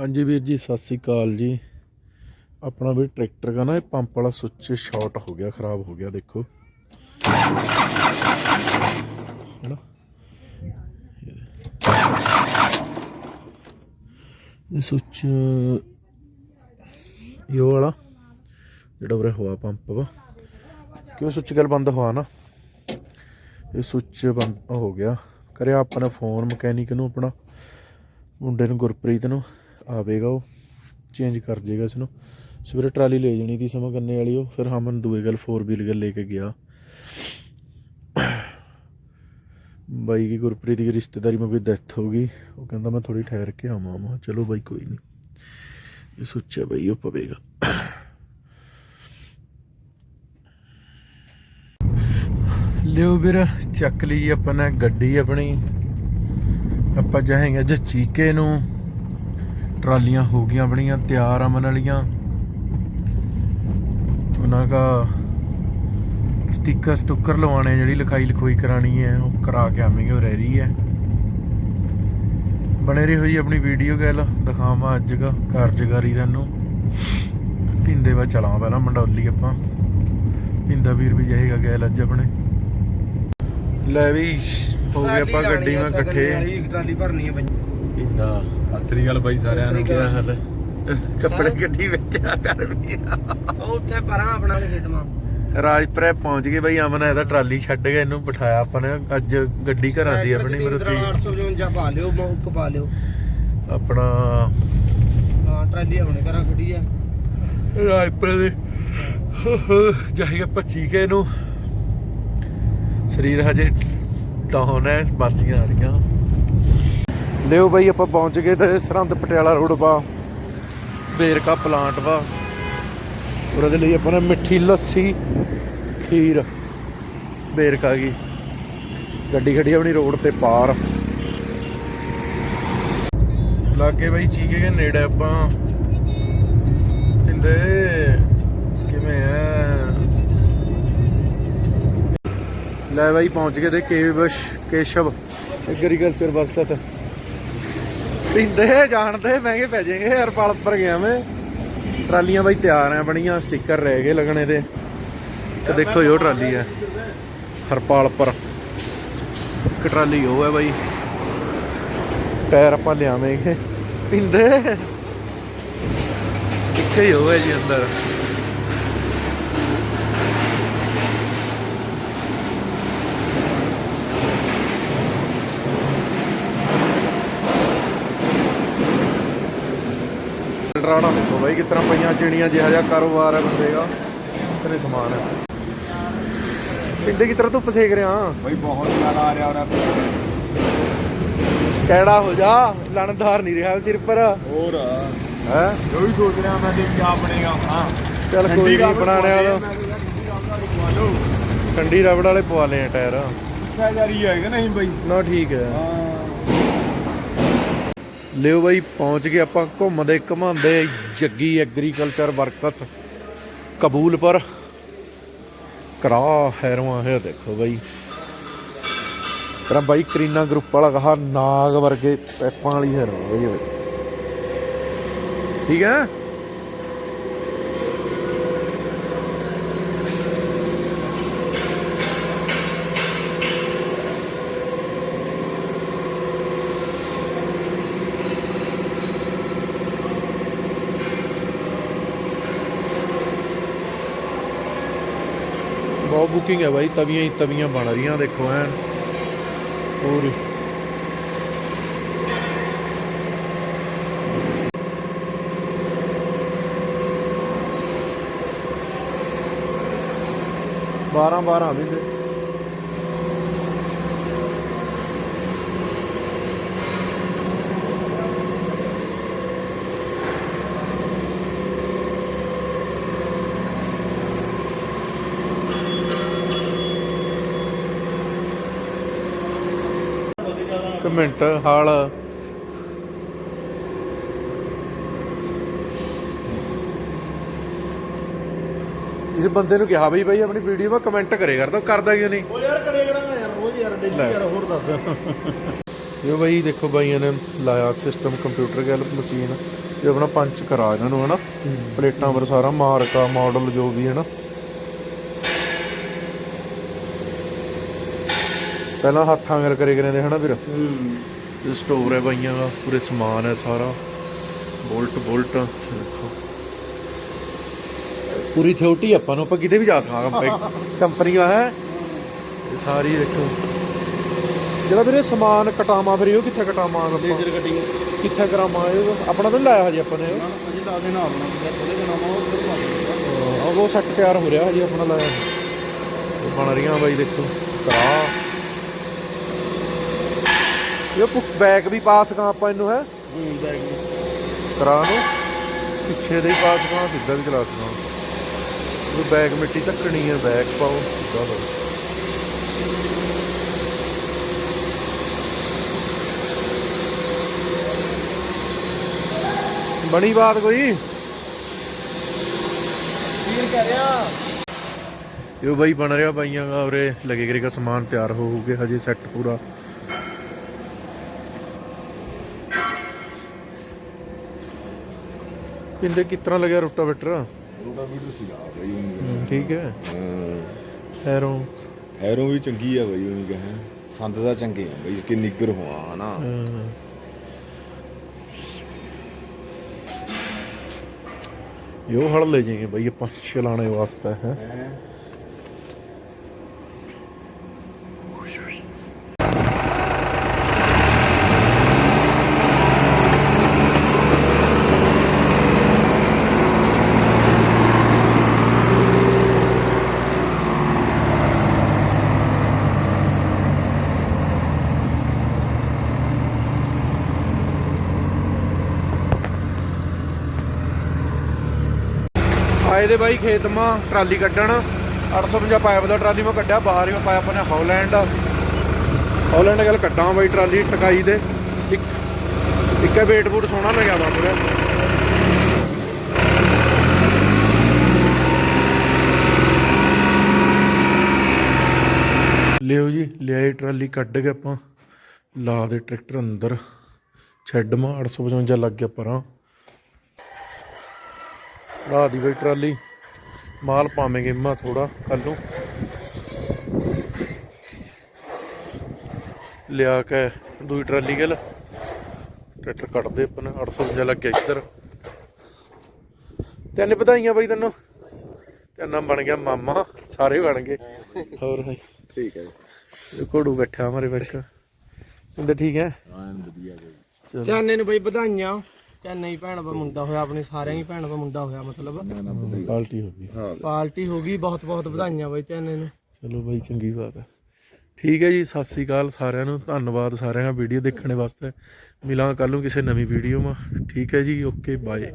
ਹਾਂਜੀ ਵੀਰ ਜੀ, ਸਤਿ ਸ੍ਰੀ ਅਕਾਲ ਜੀ। ਆਪਣਾ ਵੀ ਟਰੈਕਟਰ ਦਾ ਨਾ ਇਹ ਪੰਪ ਵਾਲਾ ਸੁੱਚ ਸ਼ਾਰਟ ਹੋ ਗਿਆ, ਖਰਾਬ ਹੋ ਗਿਆ, ਦੇਖੋ। ਹੈਨਾ? ਇਹ ਸੁੱਚ, ਇਹ ਵਾਲਾ, ਜਿਹੜਾ ਉਰੇ ਹਵਾ ਪੰਪ ਵਾ। ਕਿਉਂ ਸੁੱਚ ਗੱਲ ਬੰਦ ਹੋਆ ਨਾ? ਇਹ ਸੁੱਚ ਬੰਦ ਹੋ ਗਿਆ। ਕਰਿਆ ਆਪਣਾ ਫੋਨ ਮਕੈਨਿਕ ਨੂੰ, ਆਪਣਾ ਮੁੰਡੇ ਨੂੰ, ਗੁਰਪ੍ਰੀਤ ਨੂੰ। ਆਵੇਗਾ ਉਹ। ਚੇਂਜ ਕਰ ਜੇਗਾ ਇਸ ਨੂੰ ਸਵੇਰੇ ਟਰਾਲੀ ਲੈ ਜਾਣੀ ਸੀ ਸਮਾਂ ਕੰਨੇ ਵਾਲੀ ਉਹ, ਫਿਰ ਹਮਨ ਦੂਏ ਗੱਲ ਫੋਰ ਵੀਲ ਗੱਲ ਲੈ ਕੇ ਗਿਆ। ਬਾਈ ਦੀ ਗੁਰਪ੍ਰੀਤ ਦੀ ਰਿਸ਼ਤੇਦਾਰੀ ਮੇਂ ਕੋਈ ਡੈਥ ਹੋ ਗਈ, ਉਹ ਕਹਿੰਦਾ ਮੈਂ ਥੋੜੀ ਠਹਿਰ ਕੇ ਆਵਾਂ। ਮਾ ਚਲੋ ਬਾਈ ਕੋਈ ਨਹੀਂ ਇਹ ਸੁੱਚਾ ਬਾਈ ਉਹ ਪਵੇਗਾ। ਲਿਓ ਵੀਰ, ਚੱਕ ਲਈ ਆਪਣਾ ਗੱਡੀ ਆਪਣੀ। ਆਪਾਂ ਜਾਹਾਂਗੇ ਜੇ ਚੀਕੇ ਨੂੰ। ਟਰਾਲੀਆਂ ਹੋ ਗਈਆਂ ਆਪਣੀਆਂ ਤਿਆਰ ਅਮਨ ਵਾਲੀਆਂ। ਉਹਨਾਂ ਦਾ ਸਟicker ਸਟੁੱਕਰ ਲਵਾਣੇ ਜਿਹੜੀ ਲਿਖਾਈ ਲਿਖੋਈ ਕਰਾਣੀ ਹੈ ਉਹ ਕਰਾ ਕੇ ਆਵਾਂਗੇ ਉਹ ਰਹਿ ਰਹੀ ਹੈ। ਬਣੇ ਰਹੀ ਹੋਈ ਆਪਣੀ ਵੀਡੀਓ ਗੱਲ ਦਿਖਾਵਾਂ ਅੱਜ ਦਾ ਕਾਰਜਕਾਰੀ ਦਾ ਨੂੰ ਪਿੰਦੇ ਵਾ ਚਲਾਂ ਪਹਿਲਾਂ ਮੰਡੌਲੀ ਆਪਾਂ। ਪਿੰਦਾ ਵੀਰ ਵੀ ਜਾਏਗਾ ਗੈਲ ਅੱਜ ਆਪਣੇ। ਲੈ ਵੀ ਹੋ ਗਏ ਆਪਾਂ ਗੱਡੀ ਮੈਂ ਇਕੱਠੇ। ਟਰਾਲੀ ਭਰਨੀ ਹੈ ਪਿੰਦਾ ਅਸਰੀ ਗੱਲ ਬਾਈ ਸਾਰਿਆਂ ਨੂੰ ਕੀ ਹਾਲ ਹੈ? ਕੱਪੜੇ ਗੱਡੀ ਵਿੱਚ ਆ ਆ। ਉਹ ਉੱਥੇ ਪਰਾਂ ਆਪਣਾ ਵਾਲੇ ਖੇਤ ਮਾਂ। ਰਾਜਪੁਰੇ ਪਹੁੰਚ ਗਏ ਬਈ ਅਮਨ ਇਹਦਾ ਟਰਾਲੀ ਛੱਡ ਕੇ ਇਹਨੂੰ ਬਿਠਾਇਆ ਆਪਾਂ ਨੇ। ਅੱਜ ਗੱਡੀ ਘਰਾਂ ਦੀ ਆਪਣੀ ਮਰੂਤੀ 855 ਪਾ ਲਿਓ ਮੌਕ ਪਾ ਲਿਓ। ਆਪਣਾ ਹਾਂ ਟਰਾਲੀ ਆਪਣੇ ਘਰਾਂ ਖੜੀ ਆ। ਰਾਜਪੁਰੇ ਦੇ। ਜਾਈਏ 25 ਕੇ ਨੂੰ। ਸਰੀਰ ਹਜੇ ਡਾਊਨ ਹੈ ਬਾਸੀਆਂ ਆ ਰਹੀਆਂ। ਲਿਓ ਬਈ ਆਪਾਂ ਪਹੁੰਚ ਗਏ ਤੇ ਸਰਹੰਦ ਪਟਿਆਲਾ ਰੋਡ ਪਾ। ਬੇਰਕਾ ਪਲਾਂਟ ਵਾ। ਉਹਦੇ ਲਈ ਆਪਾਂ ਨੇ ਮਿੱਠੀ ਲੱਸੀ ਖੀਰ ਬੇਰਕਾ ਗਈ ਗੱਡੀ ਖੜੀ ਆਪਣੀ ਰੋਡ ਤੇ ਪਾਰ। ਲਾਗੇ ਬਈ ਚੀਕੇ ਦੇ ਨੇੜੇ ਆਪਾਂ। ਕਹਿੰਦੇ ਕਿਵੇਂ ਆ? ਲੈ ਬਾਈ ਪਹੁੰਚ ਗਏ ਤੇ ਕੇਵਸ਼ ਕੇਸ਼ਵ। ਐਗਰੀਕਲਚਰ ਵਰਕਸ ਪਿੰਦੇ ਜਾਣਦੇ ਮਹਿੰਗੇ ਪੈ ਜਾਣਗੇ ਹਰਪਾਲ ਉੱਪਰ ਗਿਆ ਮੈਂ। ਟਰਾਲੀਆਂ ਬਾਈ ਤਿਆਰ ਆ ਬਣੀਆਂ ਸਟicker ਰਹਿ ਗਏ ਲੱਗਣੇ ਤੇ। ਤੇ ਦੇਖੋ ਇਹ ਟਰਾਲੀ ਹੈ ਹਰਪਾਲ ਪਰ ਇੱਕ ਟਰਾਲੀ ਉਹ ਹੈ ਬਾਈ। ਟਾਇਰ ਆਪਾਂ ਲਿਆਵੇਂਗੇ। ਪਿੰਦੇ ਇੱਥੇ ਹੀ ਉਹ ਹੈ ਜੀ ਅੰਦਰ। ਬਾਈ ਕਿਤਨਾ ਪਈਆਂ ਚਿੜੀਆਂ ਜਿਹਾ ਜਿਹਾ ਕਾਰੋਬਾਰ ਹੈ ਬੰਦੇ ਦਾ? ਇਤਨੇ ਸਮਾਨ ਹੈ। ਪਿੰਡੇ ਕਿਤਨਾ ਧੁੱਪ ਸੇਕ ਰਿਹਾ। ਬਾਈ ਬਹੁਤ ਜ਼ਿਆਦਾ ਆ ਰਿਹਾ ਔਰ ਕਿਹੜਾ ਹੋ ਜਾ? ਲਣਦਾਰ ਨਹੀਂ ਰਿਹਾ ਸਿਰ ਪਰ। ਹੋਰ ਹੈ? ਜੋ ਵੀ ਸੋਚ ਰਿਹਾ ਮੈਂ ਦੇਖ ਕਿਆ ਬਣੇਗਾ। ਹਾਂ। ਚੱਲ ਕੋਈ ਨਹੀਂ ਬਣਾਣੇ ਵਾਲਾ ਠੰਡੀ ਰਬੜ ਵਾਲੇ ਪਵਾ ਲਏ ਟਾਇਰ। ਕਿਆ ਜਾਰੀ ਹੈ ਕਿ ਨਹੀਂ ਬਾਈ? ਨਾ ਠੀਕ ਹੈ। ਹਾਂ। ਲਿਓ ਬਾਈ, ਪਹੁੰਚ ਗਏ ਆਪਾਂ ਘੁੰਮਦੇ ਘਮਾਉਂਦੇ ਜੱਗੀ ਐਗਰੀਕਲਚਰ ਵਰਕਰਸ ਕਬੂਲਪੁਰ। ਕਰਾ ਹੈਰਵਾ ਹੈ ਦੇਖੋ ਬਾਈ। ਤੇਰਾ ਬਾਈ, ਕਰੀਨਾ ਗਰੁੱਪ ਵਾਲਾ ਕਹਾ ਨਾਗ ਵਰਗੇ ਪੈਪਾਂ ਵਾਲੀ ਹੈ ਬਾਈ ਬਾਈ। ਠੀਕ ਹੈ? ਬਹੁਤ ਬੁਕਿੰਗ ਹੈ ਬਾਈ, ਤਵੀਆਂ ਹੀ ਤਵੀਆਂ ਬਣ ਰਹੀਆਂ, ਦੇਖੋ ਐਨ। ਪੂਰੀ ਬਾਰਾਂ ਬਾਰਾਂ ਵੀ ਕਮੈਂਟ ਹਾਲ। ਇਸ ਬੰਦੇ ਨੂੰ ਕਿਹਾ ਬਈ ਬਾਈ ਆਪਣੀ ਵੀਡੀਓ 'ਤੇ ਕਮੈਂਟ ਕਰੇ ਕਰਦਾ ਕਰਦਾ ਕਿਉਂ ਨਹੀਂ? ਉਹ ਯਾਰ ਕਰੇ ਕਰਾਂਗਾ ਯਾਰ ਰੋਜ਼ ਯਾਰ ਡੇਲੀ। ਯਾਰ ਹੋਰ ਦੱਸ। ਇਹ ਬਈ ਦੇਖੋ ਬਾਈਆਂ ਨੇ ਲਾਇਆ ਸਿਸਟਮ ਕੰਪਿਊਟਰ ਗੱਲ ਮਸ਼ੀਨ ਇਹ ਆਪਣਾ ਪੰਚ ਕਰਾ ਇਹਨਾਂ ਨੂੰ ਹਨਾ? ਪਲੇਟਾਂ ਪਰ ਸਾਰਾ ਮਾਰਕਾ ਮਾਡਲ ਜੋ ਵੀ ਹੈ ਪਹਿਲਾਂ ਹੱਥਾਂ ਨਾਲ ਕਰੇ ਕਰੇ ਦੇ ਹਨਾ ਵੀਰ? ਇਹ ਸਟੋਰ ਹੈ ਬਾਈਆਂ ਦਾ ਪੂਰੇ ਸਮਾਨ ਹੈ ਸਾਰਾ। ਬੋਲਟ ਬੋਲਟ ਦੇਖੋ। ਪੂਰੀ ਥਿਓਟੀ ਆਪਾਂ ਨੂੰ ਆਪਾਂ ਕਿਤੇ ਵੀ ਜਾ ਸਕਦੇ ਕੰਪਨੀ। ਦਾ ਹੈ? ਸਾਰੀ ਦੇਖੋ। ਜਿਹੜਾ ਵੀਰੇ ਸਮਾਨ ਕਟਾਵਾਂ ਫਿਰ ਉਹ ਕਿੱਥੇ ਕਟਾਵਾਂ ਆਪਾਂ? Laser cutting. ਕਿੱਥੇ ਕਰਾਵਾਂ ਇਹ? ਆਪਣਾ ਤਾਂ ਲਾਇਆ ਹਜੇ ਆਪਾਂ ਨੇ। ਅਜੇ ਤਾਂ ਦੇ ਨਾ ਆਪਣਾ ਉਹਦੇ ਦਾ ਨਾਮ ਉਹ ਹਾਂ, ਉਹ ਸੈੱਟ ਤਿਆਰ ਹੋ ਰਿਹਾ ਹਜੇ ਆਪਣਾ ਲਾਇਆ। ਬਣ ਰਹੀਆਂ ਬਾਈ ਦੇਖੋ। ਕਰਾ। ਇਹ ਬੈਕ ਵੀ ਪਾਸ ਕਾ ਆਪਾਂ ਇਹਨੂੰ ਹੈ? ਹੂੰ ਬੈਗ ਕਰਾ ਨੂੰ। ਪਿੱਛੇ ਦੇ ਹੀ ਪਾਸ ਕਾ ਸਿੱਧਾ ਵੀ ਚਲਾ ਸਕਦਾ ਉਹ ਬੈਕ ਮਿੱਟੀ ਧੱਕਣੀ ਹੈ ਬੈਕ ਪਾਓ ਸਿੱਧਾ ਪਾਓ ਬਣੀ ਬਾਤ ਕੋਈ? ਕੀ ਕਰ ਰਿਹਾ। ਇਹ ਬਾਈ ਬਣ ਰਿਹਾ ਬਾਈਆਂ ਦਾ ਉਰੇ। ਲੱਗੇ ਕਰੇਗਾ ਸਮਾਨ ਤਿਆਰ ਹੋ ਹੋ ਕੇ ਹਜੇ ਸੈੱਟ ਪੂਰਾ। ਕਿੰਦੇ ਕਿਸ ਤਰ੍ਹਾਂ ਲੱਗਿਆ ਰੋਟਾਵੇਟਰ? ਉਹਦਾ ਵੀਡੀਓ ਸੀਗਾ ਬਈ ਉਹਨੂੰ ਠੀਕ ਹੈ। ਹੈਰੋਂ? ਹੈਰੋਂ ਵੀ ਚੰਗੀ ਆ ਬਈ ਉਹਨੂੰ ਕਹੇ। ਸੰਦ ਦਾ ਚੰਗੇ ਆ ਬਈ ਇਸਕੇ ਨਿੱਗਰ ਹੋਆ ਨਾ ਹਾਂ। ਇਹ ਹੜ ਲੈ ਜਾਏਗੇ ਬਾਈ ਆਪਾਂ ਚਲਾਣੇ ਵਾਸਤੇ ਹੈ? ਆਏ ਦੇ ਬਾਈ ਖੇਤ ਮਾ, ਟਰਾਲੀ ਕੱਢਣ। 850 ਪਾਇਪ ਦਾ ਟਰਾਲੀ ਮੈਂ ਕੱਢਿਆ ਬਾਹਰ ਹੀ ਪਾਇਆ ਆਪਣੇ ਹੌਲੈਂਡ। ਹੌਲੈਂਡ ਗੱਲ ਕੱਢਾਂ ਬਾਈ ਟਰਾਲੀ ਟਕਾਈ ਦੇ। ਇੱਕ ਇੱਕੇ ਵੇਟ ਬੂਟ ਸੋਹਣਾ ਲੱਗਿਆ ਵਾ ਪੂਰਾ। ਲਿਓ ਜੀ, ਲਿਆਏ ਟਰਾਲੀ ਕੱਢ ਕੇ ਆਪਾਂ। ਲਾ ਦੇ ਟਰੈਕਟਰ ਅੰਦਰ। ਛੱਡ ਮਾ 855 ਲੱਗ ਗਿਆ ਪਰਾਂ। ਲਾ ਦੀ ਬਈ ਟਰਾਲੀ। ਮਾਲ ਪਾਵੇਂਗੇ ਮਾ ਥੋੜਾ ਕੱਲ ਨੂੰ। ਲਿਆ ਕੇ ਦੂਈ ਟਰਾਲੀ ਗੱਲ ਟਰੈਕਟਰ ਕੱਢਦੇ ਆਪਾਂ ਨੇ 850 ਲੱਗਿਆ ਇੱਧਰ। ਤਿੰਨ ਵਧਾਈਆਂ ਬਈ ਤੈਨੂੰ। ਤੇਨਾ ਬਣ ਗਿਆ ਮਾਮਾ ਸਾਰੇ ਬਣ ਗਏ। ਹੋਰ ਭਾਈ ਠੀਕ ਹੈ ਘੋੜੂ ਬੈਠਾ ਹਮਾਰੇ ਵਰਕ ਕਹਿੰਦੇ ਠੀਕ ਹੈ? ਆਨ ਵਧੀਆ ਬਈ ਚਾਨੇ ਨੂੰ ਬਈ ਵਧਾਈਆਂ। ਚਾਨੇ ਹੀ ਭੈਣ ਦਾ ਮੁੰਡਾ ਹੋਇਆ ਆਪਣੇ ਸਾਰਿਆਂ ਹੀ ਭੈਣ ਦਾ ਮੁੰਡਾ ਹੋਇਆ ਮਤਲਬ। ਪਾਲਟੀ ਹੋ ਗਈ। ਪਾਰਟੀ ਹੋ ਗਈ ਬਹੁਤ ਬਹੁਤ ਵਧਾਈਆਂ ਬਈ ਚਾਨੇ ਨੂੰ। ਚਲੋ ਬਾਈ ਚੰਗੀ ਬਾਤ ਹੈ ਠੀਕ ਹੈ ਜੀ ਸਤਿ ਸ੍ਰੀ ਅਕਾਲ ਸਾਰਿਆਂ ਨੂੰ ਧੰਨਵਾਦ ਸਾਰਿਆਂ ਦਾ ਵੀਡੀਓ ਦੇਖਣ ਵਾਸਤੇ। ਮਿਲਾਂ ਕੱਲ ਨੂੰ ਕਿਸੇ ਨਵੀਂ ਵੀਡੀਓ ਮਾ। ਠੀਕ ਹੈ ਜੀ ਓਕੇ ਬਾਏ।